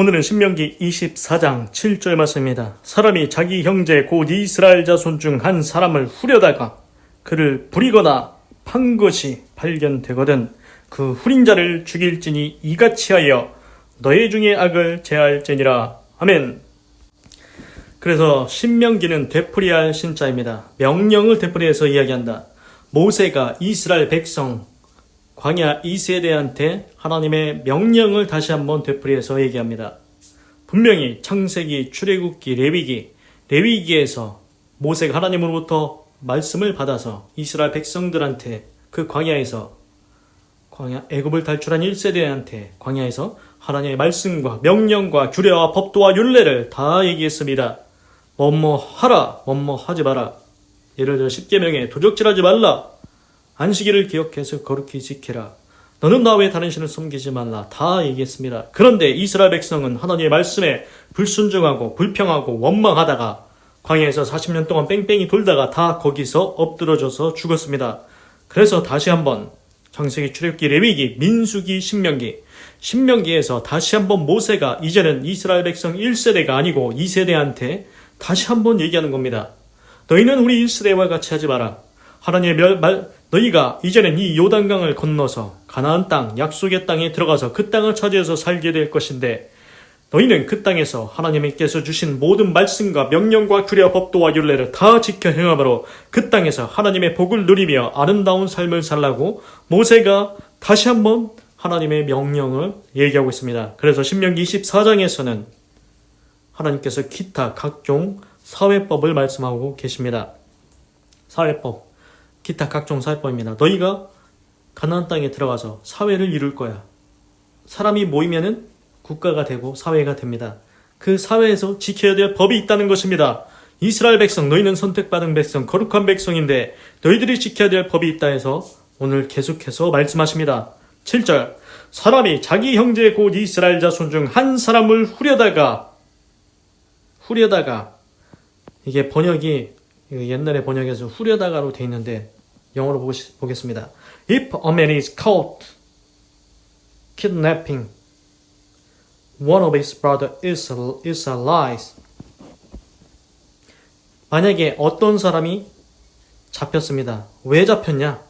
오늘은 신명기 24장 7절 말씀입니다. 사람이 자기 형제 곧 이스라엘 자손 중 한 사람을 후려다가 그를 부리거나 판 것이 발견되거든 그 후린 자를 죽일지니 이같이 하여 너희 중에 악을 제할지니라. 아멘. 그래서 신명기는 되풀이할 신자입니다. 명령을 되풀이해서 이야기한다. 모세가 이스라엘 백성 광야 2세대한테 하나님의 명령을 다시 한번 되풀이해서 얘기합니다. 분명히 창세기, 출애굽기, 레위기, 레위기에서 모세가 하나님으로부터 말씀을 받아서 이스라엘 백성들한테 그 광야에서 광야 애굽을 탈출한 1세대한테 광야에서 하나님의 말씀과 명령과 규례와 법도와 율례를 다 얘기했습니다. 뭐뭐 하라, 뭐뭐 하지 마라. 예를 들어 십계명에 도적질하지 말라. 안식일을 기억해서 거룩히 지키라. 너는 나 외에 다른 신을 섬기지 말라. 다 얘기했습니다. 그런데 이스라엘 백성은 하나님의 말씀에 불순종하고 불평하고 원망하다가 광야에서 40년 동안 뺑뺑이 돌다가 다 거기서 엎드러져서 죽었습니다. 그래서 다시 한번 창세기, 출애굽기, 레위기, 민수기, 신명기, 신명기에서 다시 한번 모세가 이제는 이스라엘 백성 1세대가 아니고 2세대한테 다시 한번 얘기하는 겁니다. 너희는 우리 1세대와 같이 하지 마라. 하나님의 멸, 말, 너희가 이제는 이 요단강을 건너서 가나안 땅, 약속의 땅에 들어가서 그 땅을 차지해서 살게 될 것인데 너희는 그 땅에서 하나님께서 주신 모든 말씀과 명령과 규례와 법도와 율례를 다 지켜 행함으로 그 땅에서 하나님의 복을 누리며 아름다운 삶을 살라고 모세가 다시 한번 하나님의 명령을 얘기하고 있습니다. 그래서 신명기 24장에서는 하나님께서 기타 각종 사회법을 말씀하고 계십니다. 사회법, 기타 각종 사회법입니다. 너희가 가나안 땅에 들어가서 사회를 이룰 거야. 사람이 모이면은 국가가 되고 사회가 됩니다. 그 사회에서 지켜야 될 법이 있다는 것입니다. 이스라엘 백성, 너희는 선택받은 백성, 거룩한 백성인데 너희들이 지켜야 될 법이 있다 해서 오늘 계속해서 말씀하십니다. 7절 사람이 자기 형제 곧 이스라엘 자손 중 한 사람을 후려다가 후려다가 이게 번역이 옛날에 번역에서 후려다가로 돼 있는데 영어로 보겠습니다. If a man is caught kidnapping one of his brother is, is alive. 만약에 어떤 사람이 잡혔습니다. 왜 잡혔냐?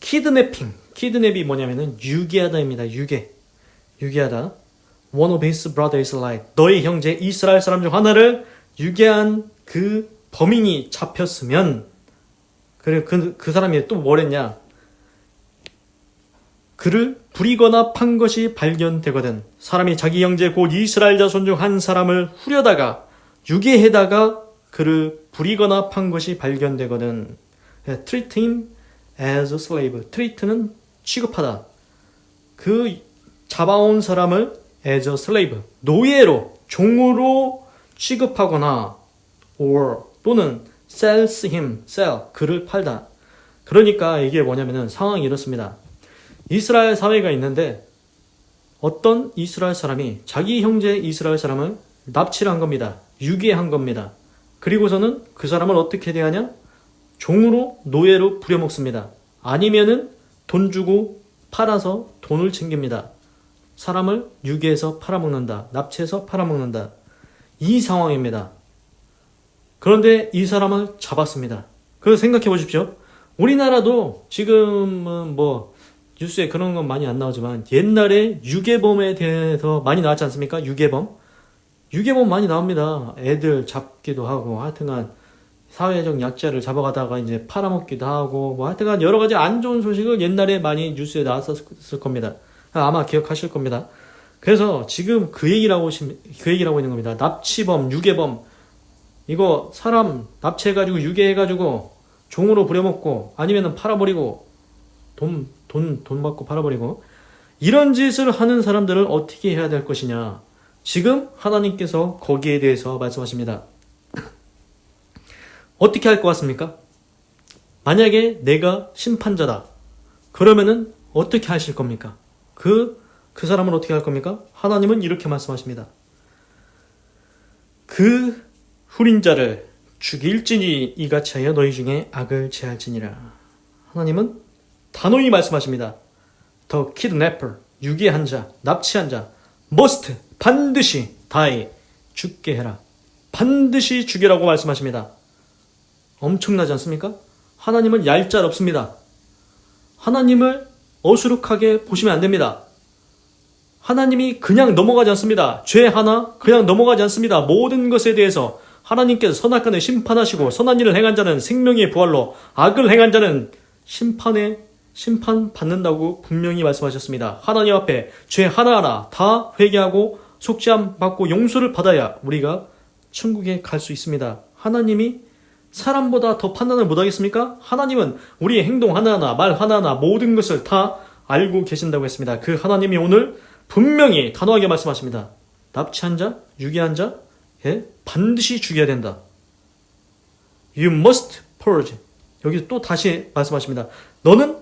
키드내핑. 키드냅이 뭐냐면은 유괴하다입니다. 유괴. 유괴하다. One of his brother is alive. 너의 형제 이스라엘 사람 중 하나를 유괴한 그 범인이 잡혔으면 그래 그, 그 사람이 또 뭐랬냐? 그를 부리거나 판 것이 발견되거든. 사람이 자기 형제 곧 이스라엘 자손 중 한 사람을 후려다가 유괴해다가 그를 부리거나 판 것이 발견되거든. 네, treat him as a slave. treat는 취급하다. 그 잡아온 사람을 as a slave. 노예로, 종으로 취급하거나 or 또는 sells him, sell. 그를 팔다. 그러니까 이게 뭐냐면은 상황이 이렇습니다. 이스라엘 사회가 있는데 어떤 이스라엘 사람이 자기 형제 이스라엘 사람을 납치를 한 겁니다. 유괴한 겁니다. 그리고서는 그 사람을 어떻게 대하냐? 종으로 노예로 부려먹습니다. 아니면은 돈 주고 팔아서 돈을 챙깁니다. 사람을 유괴해서 팔아먹는다. 납치해서 팔아먹는다. 이 상황입니다. 그런데 이 사람을 잡았습니다. 그래서 생각해 보십시오. 우리나라도 지금은 뭐 뉴스에 그런 건 많이 안 나오지만 옛날에 유괴범에 대해서 많이 나왔지 않습니까? 유괴범. 유괴범 많이 나옵니다. 애들 잡기도 하고 하여튼간 사회적 약자를 잡아가다가 이제 팔아먹기도 하고 뭐 하여튼간 여러 가지 안 좋은 소식을 옛날에 많이 뉴스에 나왔었을 겁니다. 아마 기억하실 겁니다. 그래서 지금 그 얘기를 하고 그 얘기를 하고 있는 겁니다. 납치범, 유괴범 이거 사람 납치해가지고 유괴해가지고 종으로 부려먹고 아니면은 팔아버리고 돈, 돈, 돈 받고 팔아버리고 이런 짓을 하는 사람들을 어떻게 해야 될 것이냐. 지금 하나님께서 거기에 대해서 말씀하십니다. 어떻게 할 것 같습니까? 만약에 내가 심판자다. 그러면은 어떻게 하실 겁니까? 그, 그 사람은 어떻게 할 겁니까? 하나님은 이렇게 말씀하십니다. 그 후린 자를 죽일지니 이같이 하여 너희 중에 악을 제할지니라. 하나님은 단호히 말씀하십니다. The kidnapper, 유괴한 자, 납치한 자, must 반드시 다이 죽게 해라. 반드시 죽이라고 말씀하십니다. 엄청나지 않습니까? 하나님은 얄짤 없습니다. 하나님을 어수룩하게 보시면 안 됩니다. 하나님이 그냥 넘어가지 않습니다. 죄 하나 그냥 넘어가지 않습니다. 모든 것에 대해서 하나님께서 선악간을 심판하시고 선한 일을 행한 자는 생명의 부활로 악을 행한 자는 심판에 심판 받는다고 분명히 말씀하셨습니다. 하나님 앞에 죄 하나하나 다 회개하고 속죄함 받고 용서를 받아야 우리가 천국에 갈 수 있습니다. 하나님이 사람보다 더 판단을 못하겠습니까? 하나님은 우리의 행동 하나하나, 말 하나하나, 모든 것을 다 알고 계신다고 했습니다. 그 하나님이 오늘 분명히 단호하게 말씀하십니다. 납치한 자, 유기한 자, 예? 반드시 죽여야 된다. You must purge. 여기 또 다시 말씀하십니다. 너는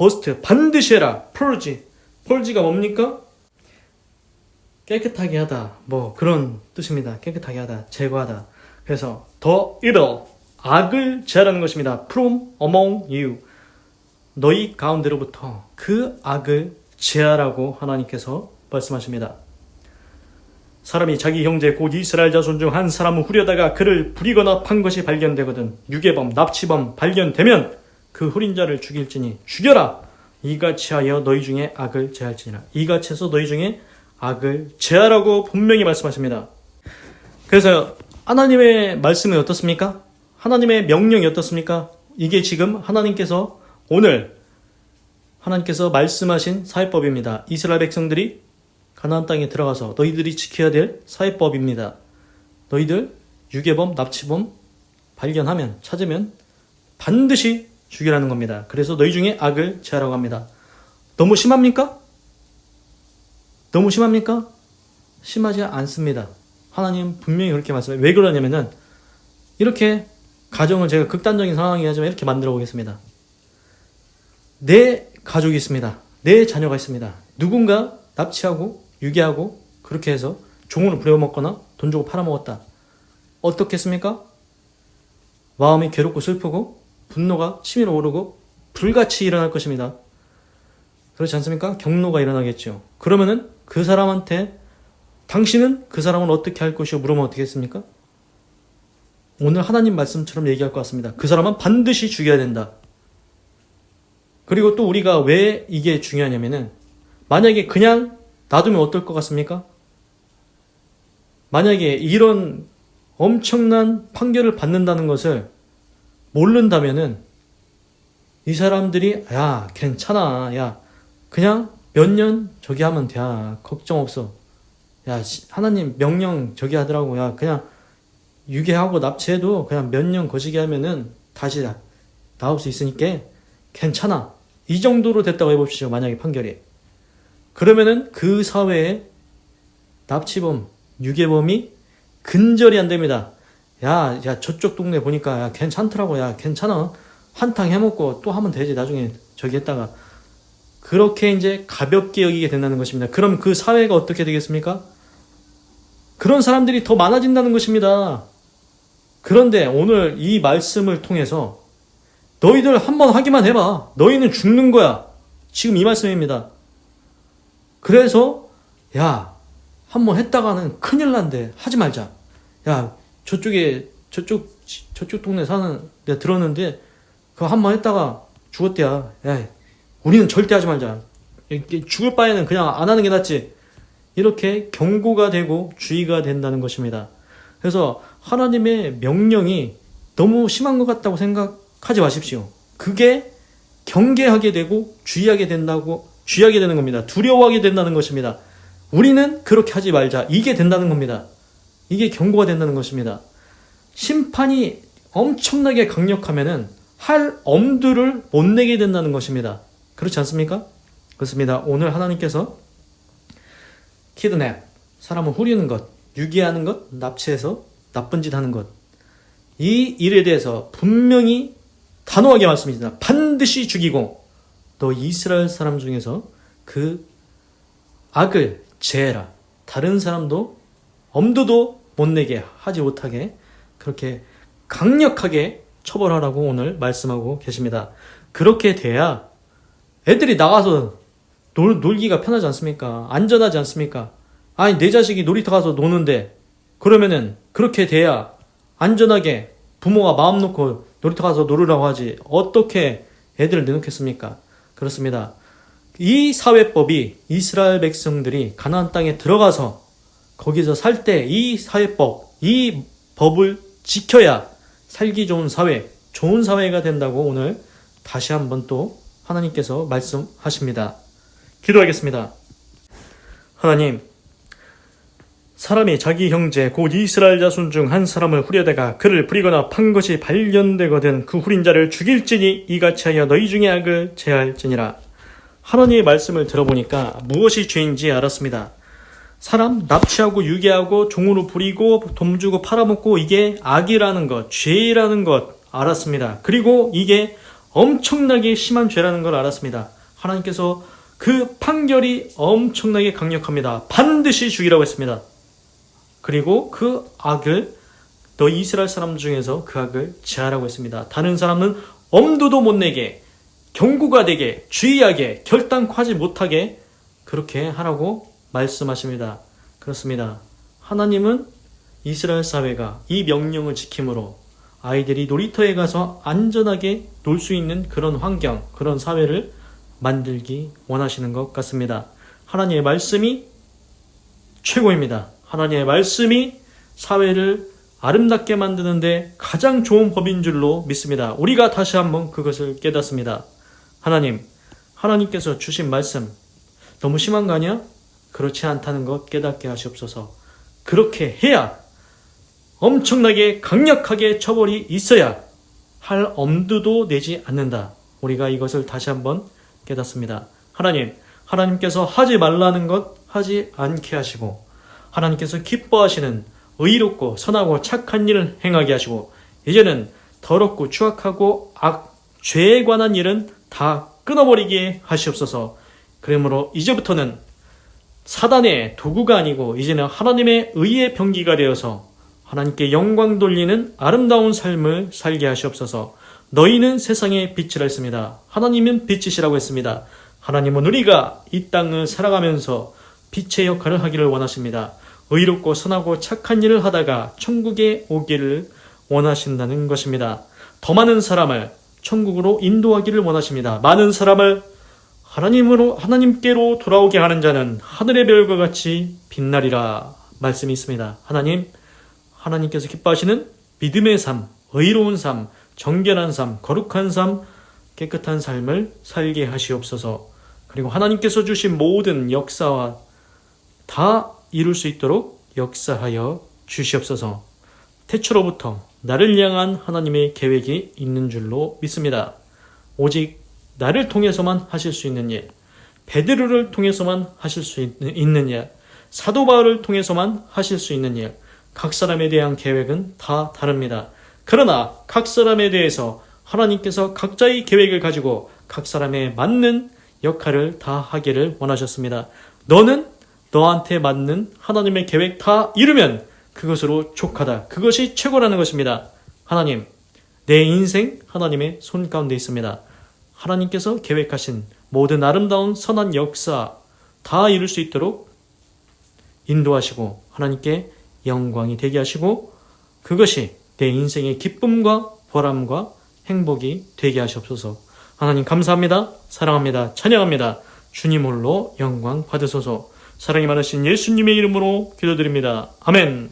must 반드시 해라. purge. purge가 뭡니까? 깨끗하게 하다. 뭐 그런 뜻입니다. 깨끗하게 하다. 제거하다. 그래서 the evil 악을 제하라는 것입니다. from among you 너희 가운데로부터 그 악을 제하라고 하나님께서 말씀하십니다. 사람이 자기 형제 곧 이스라엘 자손 중 한 사람을 후려다가 그를 부리거나 판 것이 발견되거든 유괴범 납치범 발견되면 그 후린 자를 죽일지니 죽여라 이같이 하여 너희 중에 악을 제할지니라 이같이 해서 너희 중에 악을 제하라고 분명히 말씀하십니다. 그래서 하나님의 말씀이 어떻습니까? 하나님의 명령이 어떻습니까? 이게 지금 하나님께서 오늘 하나님께서 말씀하신 사회법입니다. 이스라엘 백성들이 가나안 땅에 들어가서 너희들이 지켜야 될 사회법입니다. 너희들 유괴범, 납치범 발견하면 찾으면 반드시 죽이라는 겁니다. 그래서 너희 중에 악을 제하라고 합니다. 너무 심합니까? 너무 심합니까? 심하지 않습니다. 하나님 분명히 그렇게 말씀해요. 왜 그러냐면은 이렇게 가정을 제가 극단적인 상황이 하지만 이렇게 만들어 보겠습니다. 내 가족이 있습니다. 내 자녀가 있습니다. 누군가 납치하고 유괴하고 그렇게 해서 종으로 부려먹거나 돈 주고 팔아먹었다. 어떻겠습니까? 마음이 괴롭고 슬프고 분노가 치밀어 오르고 불같이 일어날 것입니다. 그렇지 않습니까? 경로가 일어나겠죠. 그러면은 그 사람한테 당신은 그 사람을 어떻게 할 것이오 물으면 어떻게 했습니까? 오늘 하나님 말씀처럼 얘기할 것 같습니다. 그 사람은 반드시 죽여야 된다. 그리고 또 우리가 왜 이게 중요하냐면은 만약에 그냥 놔두면 어떨 것 같습니까? 만약에 이런 엄청난 판결을 받는다는 것을 모른다면은 이 사람들이 야 괜찮아. 야 그냥 몇 년 저기 하면 돼. 야, 걱정 없어. 야 시- 하나님 명령 저기 하더라고. 야 그냥 유괴하고 납치해도 그냥 몇 년 거시기 하면은 다시 나- 나올 수 있으니까 괜찮아. 이 정도로 됐다고 해봅시죠 만약에 판결이 그러면은 그 사회에 납치범 유괴범이 근절이 안 됩니다 야, 야, 저쪽 동네 보니까, 야, 괜찮더라고, 야, 괜찮아. 한탕 해먹고 또 하면 되지, 나중에 저기 했다가. 그렇게 이제 가볍게 여기게 된다는 것입니다. 그럼 그 사회가 어떻게 되겠습니까? 그런 사람들이 더 많아진다는 것입니다. 그런데 오늘 이 말씀을 통해서 너희들 한번 하기만 해봐. 너희는 죽는 거야. 지금 이 말씀입니다. 그래서, 야, 한번 했다가는 큰일 난대. 하지 말자. 야, 저쪽에 저쪽 저쪽 동네 사는 내가 들었는데 그거 한 번 했다가 죽었대야. 야, 우리는 절대 하지 말자. 죽을 바에는 그냥 안 하는 게 낫지. 이렇게 경고가 되고 주의가 된다는 것입니다. 그래서 하나님의 명령이 너무 심한 것 같다고 생각하지 마십시오. 그게 경계하게 되고 주의하게 된다고 주의하게 되는 겁니다. 두려워하게 된다는 것입니다. 우리는 그렇게 하지 말자. 이게 된다는 겁니다. 이게 경고가 된다는 것입니다. 심판이 엄청나게 강력하면은 할 엄두를 못 내게 된다는 것입니다. 그렇지 않습니까? 그렇습니다. 오늘 하나님께서 키드냅, 사람을 후리는 것, 유기하는 것, 납치해서 나쁜 짓 하는 것, 이 일에 대해서 분명히 단호하게 말씀하십니다. 반드시 죽이고 또 이스라엘 사람 중에서 그 악을 제해라. 다른 사람도 엄두도 못 내게 하지 못하게 그렇게 강력하게 처벌하라고 오늘 말씀하고 계십니다. 그렇게 돼야 애들이 나가서 놀, 놀기가 편하지 않습니까? 안전하지 않습니까? 아니 내 자식이 놀이터 가서 노는데 그러면은 그렇게 돼야 안전하게 부모가 마음 놓고 놀이터 가서 놀으라고 하지 어떻게 애들을 내놓겠습니까? 그렇습니다. 이 사회법이 이스라엘 백성들이 가나안 땅에 들어가서 거기서 살 때 이 사회법, 이 법을 지켜야 살기 좋은 사회, 좋은 사회가 된다고 오늘 다시 한번 또 하나님께서 말씀하십니다. 기도하겠습니다. 하나님, 사람이 자기 형제 곧 이스라엘 자손 중 한 사람을 후려대가 그를 부리거나 판 것이 발견되거든 그 후린 자를 죽일지니 이같이 하여 너희 중에 악을 제할지니라. 하나님의 말씀을 들어보니까 무엇이 죄인지 알았습니다. 사람 납치하고 유괴하고 종으로 부리고 돈 주고 팔아먹고 이게 악이라는 것, 죄라는 것 알았습니다. 그리고 이게 엄청나게 심한 죄라는 걸 알았습니다. 하나님께서 그 판결이 엄청나게 강력합니다. 반드시 죽이라고 했습니다. 그리고 그 악을 너 이스라엘 사람 중에서 그 악을 제하라고 했습니다. 다른 사람은 엄두도 못 내게 경고가 되게 주의하게 결단하지 못하게 그렇게 하라고 말씀하십니다. 그렇습니다. 하나님은 이스라엘 사회가 이 명령을 지킴으로 아이들이 놀이터에 가서 안전하게 놀 수 있는 그런 환경, 그런 사회를 만들기 원하시는 것 같습니다. 하나님의 말씀이 최고입니다. 하나님의 말씀이 사회를 아름답게 만드는데 가장 좋은 법인 줄로 믿습니다. 우리가 다시 한번 그것을 깨닫습니다. 하나님, 하나님께서 주신 말씀 너무 심한 거 아니야? 그렇지 않다는 것 깨닫게 하시옵소서. 그렇게 해야 엄청나게 강력하게 처벌이 있어야 할 엄두도 내지 않는다. 우리가 이것을 다시 한번 깨닫습니다. 하나님, 하나님께서 하지 말라는 것 하지 않게 하시고 하나님께서 기뻐하시는 의롭고 선하고 착한 일을 행하게 하시고 이제는 더럽고 추악하고 악 죄에 관한 일은 다 끊어버리게 하시옵소서. 그러므로 이제부터는 사단의 도구가 아니고 이제는 하나님의 의의 병기가 되어서 하나님께 영광 돌리는 아름다운 삶을 살게 하시옵소서. 너희는 세상의 빛이라 했습니다. 하나님은 빛이시라고 했습니다. 하나님은 우리가 이 땅을 살아가면서 빛의 역할을 하기를 원하십니다. 의롭고 선하고 착한 일을 하다가 천국에 오기를 원하신다는 것입니다. 더 많은 사람을 천국으로 인도하기를 원하십니다. 많은 사람을 하나님으로 하나님께로 돌아오게 하는 자는 하늘의 별과 같이 빛나리라 말씀이 있습니다. 하나님 하나님께서 기뻐하시는 믿음의 삶, 의로운 삶, 정결한 삶, 거룩한 삶, 깨끗한 삶을 살게 하시옵소서. 그리고 하나님께서 주신 모든 역사와 다 이룰 수 있도록 역사하여 주시옵소서. 태초로부터 나를 향한 하나님의 계획이 있는 줄로 믿습니다. 오직 나를 통해서만 하실 수 있는 일, 베드로를 통해서만 하실 수 있는 일, 사도 바울을 통해서만 하실 수 있는 일, 각 사람에 대한 계획은 다 다릅니다. 그러나 각 사람에 대해서 하나님께서 각자의 계획을 가지고 각 사람에 맞는 역할을 다 하기를 원하셨습니다. 너는 너한테 맞는 하나님의 계획 다 이루면 그것으로 족하다. 그것이 최고라는 것입니다. 하나님, 내 인생 하나님의 손 가운데 있습니다. 하나님께서 계획하신 모든 아름다운 선한 역사 다 이룰 수 있도록 인도하시고 하나님께 영광이 되게 하시고 그것이 내 인생의 기쁨과 보람과 행복이 되게 하시옵소서. 하나님 감사합니다. 사랑합니다. 찬양합니다. 주님 홀로 영광 받으소서. 사랑이 많으신 예수님의 이름으로 기도드립니다. 아멘.